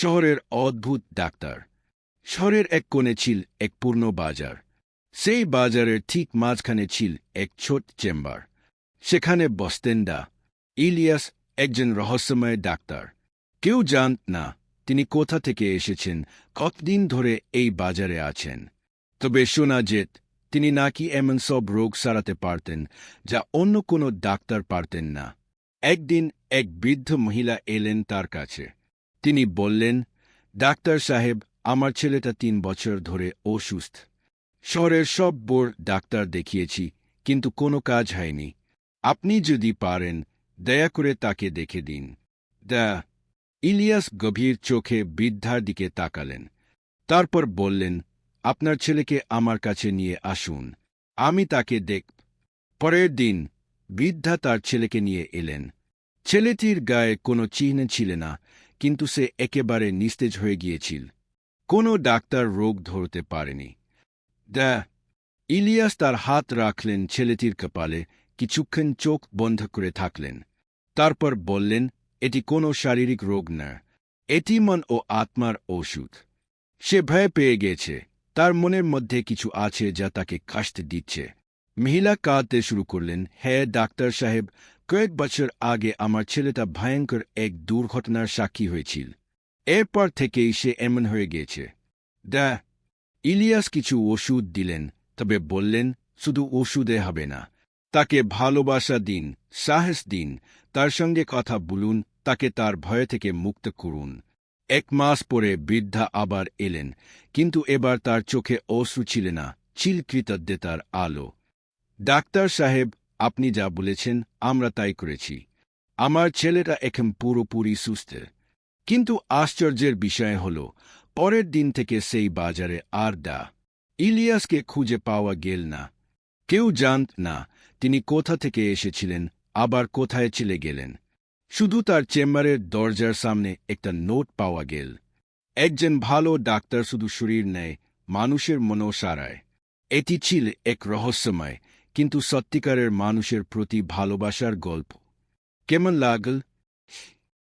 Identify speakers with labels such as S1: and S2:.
S1: শহরের অদ্ভুত ডাক্তার। শহরের এক কোণে ছিল এক পূর্ণ বাজার। সেই বাজারের ঠিক মাঝখানে ছিল এক ছোট চেম্বার। সেখানে বসতেন দা ইলিয়াস একজন রহস্যময় ডাক্তার। কেউ জানত না তিনি কোথা থেকে এসেছেন, কতদিন ধরে এই বাজারে আছেন। তবে শোনা যেত তিনি নাকি এমন সব রোগ সারাতে পারতেন, যা অন্য কোনো ডাক্তার পারতেন না। একদিন এক বৃদ্ধ মহিলা এলেন তার কাছে। তিনি বললেন, ডাক্তার সাহেব, আমার ছেলেটা তিন বছর ধরে অসুস্থ। শহরের সব বোর ডাক্তার দেখিয়েছি, কিন্তু কোনো কাজ হয়নি। আপনি যদি পারেন, দয়া করে তাকে দেখে দিন দা ইলিয়াস গভীর চোখে বৃদ্ধার দিকে তাকালেন। তারপর বললেন, আপনার ছেলেকে আমার কাছে নিয়ে আসুন, আমি তাকে দেখ পরের দিন বৃদ্ধা তার ছেলেকে নিয়ে এলেন। ছেলেটির গায়ে কোনো চিহ্ন ছিল না কিন্তু সে একেবারে নিস্তেজ হয়ে গিয়েছিল। কোনো ডাক্তার রোগ ধরতে পারেনি। দা ইলিয়াস তার হাত রাখলেন ছেলেটির কপালে, কিছুক্ষণ চোখ বন্ধ করে থাকলেন। তারপর বললেন, এটি কোনো শারীরিক রোগ না, এটি মন ও আত্মার ওষুধ। সে ভয় পেয়ে গেছে, তার মনের মধ্যে কিছু আছে যা তাকে কষ্ট দিচ্ছে। মহিলা কাঁদতে শুরু করলেন হ্যাঁ ডাক্তার সাহেব কয়েক বছর আগে আমার ছেলেটা ভয়ঙ্কর এক দুর্ঘটনার সাক্ষী হয়েছিল। এরপর থেকেই সে এমন হয়ে গেছে দা, ইলিয়াস কিছু ওষুধ দিলেন, তবে বললেন শুধু ওষুধে হবে না। তাকে ভালোবাসা দিন, সাহস দিন, তার সঙ্গে কথা বলুন, তাকে তার ভয় থেকে মুক্ত করুন এক মাস পরে বৃদ্ধা আবার এলেন, কিন্তু এবার তার চোখে অশ্রু ছিল না ছিল কৃতজ্ঞতার আলো। ডাক্তার সাহেব আপনি যা বলেছেন, আমরা তাই করেছি। আমার ছেলেটা এখন পুরোপুরি সুস্থ। কিন্তু আশ্চর্যের বিষয় হল, পরের দিন থেকে সেই বাজারে আর দা ইলিয়াসকে খুঁজে পাওয়া গেল না। কেউ জানত না, তিনি কোথা থেকে এসেছিলেন, আবার কোথায় চলে গেলেন। শুধু তার চেম্বারের দরজার সামনে একটা নোট পাওয়া গেল। একজন ভালো ডাক্তার শুধু শরীর নেয়, মানুষের মনও সারায়। এটি ছিল এক রহস্যময় কিন্তু সত্যিকারের মানুষের প্রতি ভালোবাসার গল্প। কেমন লাগল?